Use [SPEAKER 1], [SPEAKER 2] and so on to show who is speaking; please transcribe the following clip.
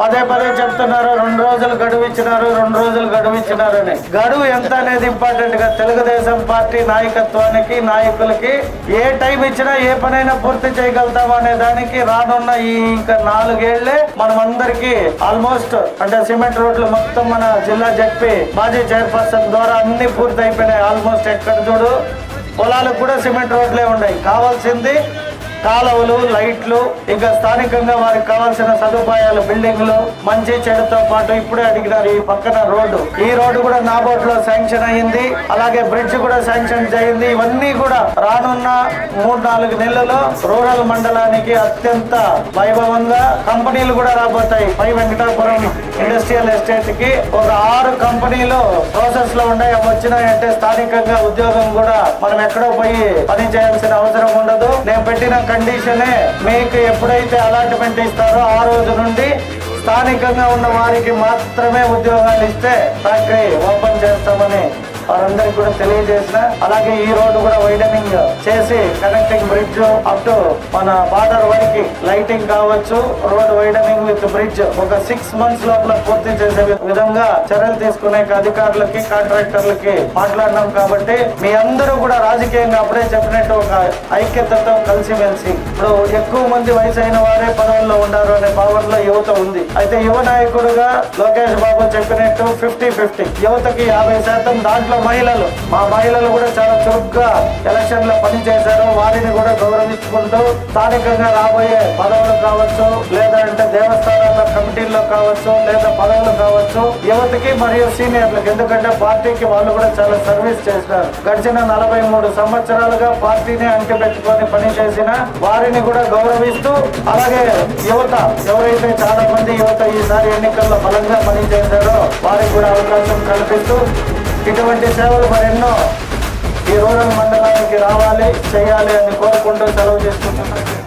[SPEAKER 1] పదే పదే చెప్తున్నారు రెండు రోజులు గడువు ఇచ్చినారు రెండు రోజులు గడువు ఇచ్చినారు అని గడువు ఎంత అనేది ఇంపార్టెంట్గా తెలుగుదేశం పార్టీ నాయకత్వానికి నాయకులకి ఏ టైం ఇచ్చినా ఏ పనైనా పూర్తి చేయగలుగుతాం అనే దానికి రానున్న ఈ ఇంకా నాలుగేళ్ళే మనం అందరికి ఆల్మోస్ట్ అంటే సిమెంట్ రోడ్లు మొత్తం మన జిల్లా చెప్పి మాజీ చైర్పర్సన్ ద్వారా అన్ని పూర్తి అయిపోయినాయి ఆల్మోస్ట్ ఎక్కడ చూడు పొలాలకు కూడా సిమెంట్ రోడ్లే ఉన్నాయి. కావాల్సింది కాలువలు లైట్లు ఇంకా స్థానికంగా వారికి కావాల్సిన సదుపాయాలు బిల్డింగ్లు మంచి చెడుతో పాటు ఇప్పుడే అడిగినారు ఈ పక్కన రోడ్డు. ఈ రోడ్డు కూడా నాబోట్లో శాంక్షన్ అయింది అలాగే బ్రిడ్జ్ కూడా శాంక్షన్ అయింది ఇవన్నీ కూడా రానున్న మూడు నాలుగు నెలల్లో రూరల్ మండలానికి అత్యంత వైభవంగా కంపెనీలు కూడా రాబోతాయి. పై వెంకటాపురం ఇండస్ట్రియల్ ఎస్టేట్కి ఒక ఆరు కంపెనీలు ప్రాసెస్లో ఉన్నాయి అవి వచ్చినాయంటే స్థానికంగా ఉద్యోగం కూడా మనం ఎక్కడో పోయి పని చేయాల్సిన అవసరం ఉండదు. నేను పెట్టిన కండిషనే మీకు ఎప్పుడైతే అలాట్మెంట్ ఇస్తారో ఆ రోజు నుండి స్థానికంగా ఉన్న వారికి మాత్రమే ఉద్యోగాలు ఇస్తే ఫ్యాక్టరీ ఓపెన్ చేస్తామని వారందరికి కూడా తెలియజేసిన అలాగే ఈ రోడ్డు కూడా వైడనింగ్ చేసి కనెక్టింగ్ బ్రిడ్జ్ అప్ టు మన బార్డర్ వరకు లైటింగ్ కావచ్చు. రోడ్ వైడనింగ్ విత్ బ్రిడ్జ్ ఒక సిక్స్ మంత్స్ లోపల పూర్తి చేసే విధంగా చర్యలు తీసుకునే అధికారులకి కాంట్రాక్టర్లకి మాట్లాడినాం కాబట్టి మీ అందరూ కూడా రాజకీయంగా అప్పుడే చెప్పినట్టు ఒక ఐక్యతతో కలిసిమెలిసి ఇప్పుడు ఎక్కువ మంది వయసు అయిన వారే పదవుల్లో ఉన్నారు అనే భావనలో యువత ఉంది. అయితే యువ నాయకుడుగా లోకేష్ బాబు చెప్పినట్టు ఫిఫ్టీ ఫిఫ్టీ యువతకి యాభై శాతం దాంట్లో మహిళలు మా మహిళలు కూడా చాలా చురుగ్గా ఎలక్షన్లో పని చేశారు వారిని కూడా గౌరవించుకుంటూ స్థానికంగా రాబోయే పదవులు కావచ్చు లేదంటే దేవస్థానాల కమిటీల్లో కావచ్చు లేదా పదవులు కావచ్చు యువతకి మరియు సీనియర్లకు. ఎందుకంటే పార్టీకి వాళ్ళు కూడా చాలా సర్వీస్ చేశారు గడిచిన నలభై మూడు సంవత్సరాలుగా పార్టీని అంటి పెట్టుకొని పని వారిని కూడా గౌరవిస్తూ అలాగే యువత ఎవరైతే చాలా మంది యువత ఈసారి ఎన్నికల్లో బలంగా పనిచేశారో వారికి కూడా అవకాశం కల్పిస్తూ ఇటువంటి సేవలు మరెన్నో ఈ రూరల్ మండలానికి రావాలి చేయాలి అని కోరుకుంటూ సెలవు చేసుకుంటున్నాను.